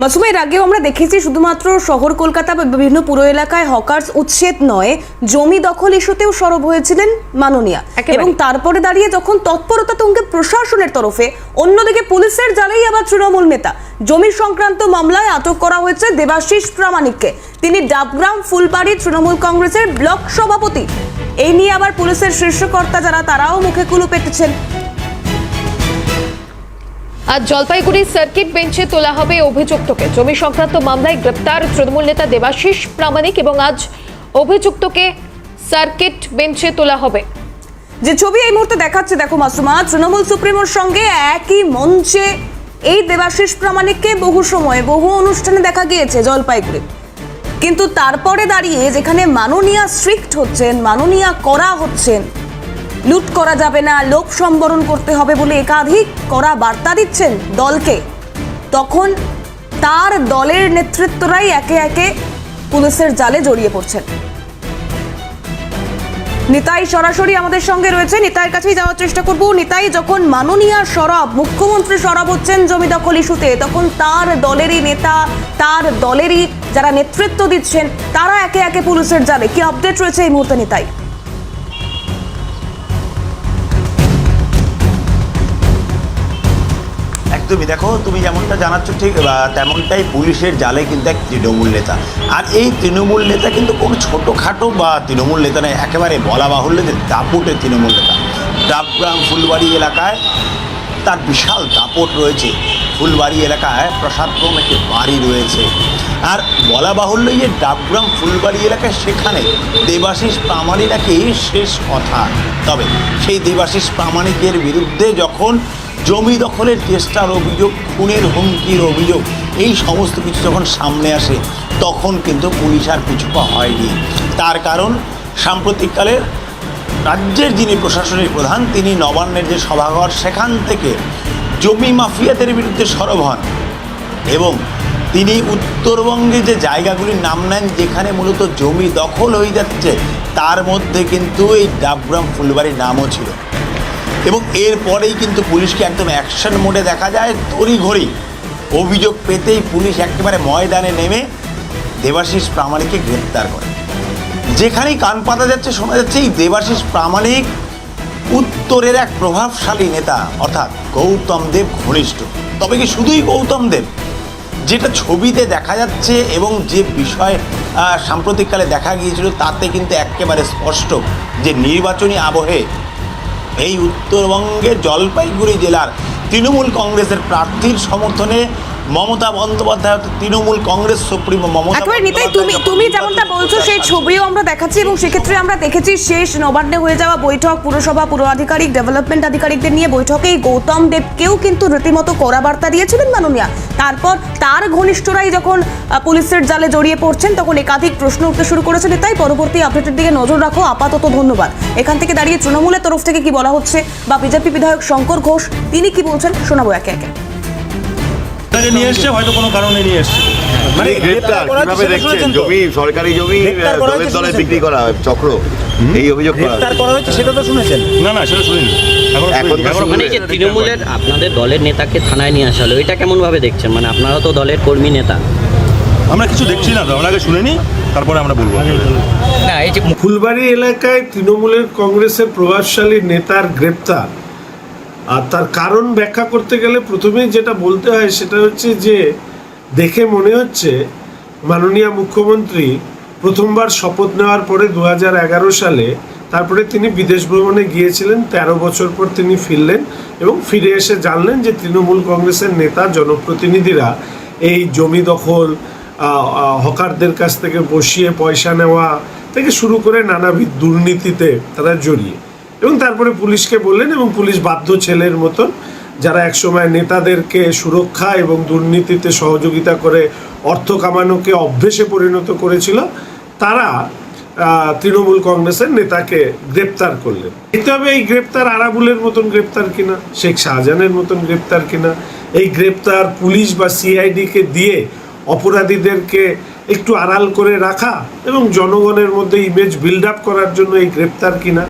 মাসুমা এর আগেও আমরা দেখেছি শুধুমাত্র শহর কলকাতা বা বিভিন্ন পুরো এলাকায় হকার্স উচ্ছেদ নয় জমি দখল ইস্যুতেও সরব হয়েছিলেন মাননীয়া। এবং তারপরে দাঁড়িয়ে যখন তৎপরতা তুঙ্গে প্রশাসনের তরফে অন্যদিকে পুলিশের জালেই আবার তৃণমূল নেতা। জমি সংক্রান্ত মামলায় আটক করা হয়েছে দেবাশিস প্রামাণিককে। তিনি ডাবগ্রাম ফুলবাড়ি তৃণমূল কংগ্রেসের ব্লক সভাপতি। এই নিয়ে আবার পুলিশের শীর্ষকর্তা যারা তারাও মুখে কুলু পেতেছেন আজ জলপাইগুড়ি সার্কিট বেঞ্চে তোলা হবে অভিযুক্তকে। জমি সংক্রান্ত মামলায় গ্রেপ্তার তৃণমূল নেতা দেবাশিস প্রামাণিক এবং আজ অভিযুক্তকে সার্কিট বেঞ্চে তোলা হবে। যে ছবি এই মুহূর্তে দেখাচ্ছে, দেখো মাসুমা, তৃণমূল সুপ্রিমোর সঙ্গে একই মঞ্চে এই দেবাশিস প্রামাণিককে বহু সময়ে বহু অনুষ্ঠানে দেখা গিয়েছে জলপাইগুড়ি। কিন্তু তারপরে দাঁড়িয়ে যেখানে মাননীয়া স্ট্রিক্ট হচ্ছেন, মাননীয়া করা হচ্ছেন লুট করা যাবে না লোক সম্বরণ করতে হবে বলে একাধিক করা বার্তা দিচ্ছেন দলকে। তখন তার দলের নেতৃত্বরাই একে একে পুলিশের জালে জড়িয়ে পড়ছেন। নিতাই সরাসরি আমাদের সঙ্গে রয়েছে। নিতাইয়ের কাছেই যাওয়ার চেষ্টা করব। নিতাই, যখন মাননীয়া সরব, মুখ্যমন্ত্রী সরব হচ্ছেন জমি দখল ইস্যুতে, তখন তার দলেরই নেতা, তার দলেরই যারা নেতৃত্ব দিচ্ছেন, তারা একে একে পুলিশের জালে। কি আপডেট রয়েছে এই মুহূর্তে নিতাই? একদমই। দেখো, তুমি যেমনটা জানাচ্ছ ঠিক তেমনটাই পুলিশের জালে কিন্তু এক তৃণমূল নেতা। আর এই তৃণমূল নেতা কিন্তু কোনো ছোটোখাটো বা তৃণমূল নেতা নয়, একেবারে বলা বাহুল্য যে দাপুটের তৃণমূল নেতা। ডাবগ্রাম ফুলবাড়ি এলাকায় তার বিশাল দাপট রয়েছে। ফুলবাড়ি এলাকায় প্রসাদক্রম একটি বাড়ি রয়েছে। আর বলা বাহুল্য যে ডাবগ্রাম ফুলবাড়ি এলাকায় সেখানে দেবাশিস প্রামাণিক নাকি শেষ কথা। তবে সেই দেবাশিস প্রামাণিকের বিরুদ্ধে যখন জমি দখলের চেষ্টার অভিযোগ, খুনের হুমকির অভিযোগ, এই সমস্ত কিছু যখন সামনে আসে, তখন কিন্তু পুলিশ আর কিছু হয়নি। তার কারণ সাম্প্রতিককালের রাজ্যের যিনি প্রশাসনিক প্রধান, তিনি নবান্নের যে সভাঘর, সেখান থেকে জমি মাফিয়াদের বিরুদ্ধে সরব হন এবং তিনি উত্তরবঙ্গে যে জায়গাগুলির নাম নেন, যেখানে মূলত জমি দখল হয়ে যাচ্ছে, তার মধ্যে কিন্তু এই ডাবগ্রাম ফুলবাড়ির নামও ছিল। এবং এরপরেই কিন্তু পুলিশকে একদম অ্যাকশন মোডে দেখা যায় তড়িঘড়ি। অভিযোগ পেতেই পুলিশ একেবারে ময়দানে নেমে দেবাশিস প্রামাণিককে গ্রেপ্তার করে। যেখানেই কান পাতা যাচ্ছে, শোনা যাচ্ছে এই দেবাশিস প্রামাণিক উত্তরের এক প্রভাবশালী নেতা, অর্থাৎ গৌতম দেব ঘনিষ্ঠ। তবে কি শুধুই গৌতম দেব? যেটা ছবিতে দেখা যাচ্ছে এবং যে বিষয় সাম্প্রতিককালে দেখা গিয়েছিল, তাতে কিন্তু একেবারে স্পষ্ট যে নির্বাচনী আবহে এই উত্তরবঙ্গের জলপাইগুড়ি জেলার তৃণমূল কংগ্রেসের প্রার্থীর সমর্থনে মমতা বন্দ্যোপাধ্যায় তৃণমূল কংগ্রেস সুপ্রিমো মমতা একেবারে নিতাই তুমি তুমি যেমনটা বলছো সেই ছবিও আমরা দেখাচ্ছি এবং সেক্ষেত্রে আমরা দেখেছি শেষ নবান্নে হয়ে যাওয়া বৈঠক পুরসভা পুর আধিকারিক ডেভেলপমেন্ট আধিকারিকদের নিয়ে বৈঠকে গৌতম দেবকেও কিন্তু রীতিমতো কড়া বার্তা দিয়েছিলেন মাননীয়া। তারপর তার ঘনিষ্ঠরাই যখন পুলিশের জালে জড়িয়ে পড়ছেন তখন একাধিক প্রশ্ন উঠতে শুরু করেছে তাই পরবর্তী আপডেটের দিকে নজর রাখো। আপাতত ধন্যবাদ। এখান থেকে দাঁড়িয়ে তৃণমূলের তরফ থেকে কি বলা হচ্ছে? বা বিজেপি বিধায়ক শঙ্কর ঘোষ তিনি কি বলছেন? শোনাবো একে একে। তাকে নিয়ে এসছে হয়তো কোনো কারণে নিয়ে এসছে। মানে গ্রেপ্তার কীভাবে দেখছেন? জমি সরকারি জমি দলের দলে বিক্রি করা হয় চক্র এই অভিযোগ করা গ্রেপ্তার করা হয়েছে সেটা তো শুনেছেন। না না সেটা শুনিনি। মানে যে তৃণমূলের আপনাদের দলের নেতাকে থানায় নিয়ে আসা হলো এটা কেমন ভাবে দেখছেন? মানে আপনারাও তো দলের কর্মী নেতা। আমরা কিছু দেখছি না তো আমরা আগে শুনে নিই তারপরে আমরা বলব। না এই যে ফুলবাড়ি এলাকায় তৃণমূলের কংগ্রেসের প্রভাবশালী নেতার গ্রেপ্তার। আর তার কারণ ব্যাখ্যা করতে গেলে প্রথমেই যেটা বলতে হয় সেটা হচ্ছে যে, দেখে মনে হচ্ছে মাননীয় মুখ্যমন্ত্রী প্রথমবার শপথ নেওয়ার পরে দু হাজার এগারো সালে তারপরে তিনি বিদেশ ভ্রমণে গিয়েছিলেন ১৩ বছর পর তিনি ফিরলেন এবং ফিরে এসে জানলেন যে তৃণমূল কংগ্রেসের নেতা, জনপ্রতিনিধিরা এই জমি দখল হকারদের কাছ থেকে বসিয়ে পয়সা নেওয়া থেকে শুরু করে নানাবিধ দুর্নীতিতে তারা জড়িয়ে। এবং তারপরে পুলিশকে বললেন এবং পুলিশ বাধ্য ছেলের মতন যারা একসময় নেতাদেরকে সুরক্ষা এবং দুর্নীতিতে সহযোগিতা করে অর্থ কামানোকে অভ্যেসে পরিণত করেছিল, তারা তৃণমূল কংগ্রেসের নেতাকে গ্রেপ্তার করলেন। দেখতে হবে এই গ্রেপ্তার আরাবুলের মতন গ্রেপ্তার কিনা, শেখ শাহজাহানের মতন গ্রেপ্তার কিনা। এই গ্রেপ্তার পুলিশ বা সিআইডিকে দিয়ে অপরাধীদেরকে একটু আড়াল করে রাখা এবং জনগণের মধ্যে ইমেজ বিল্ড আপ করার জন্য এই গ্রেপ্তার কিনা।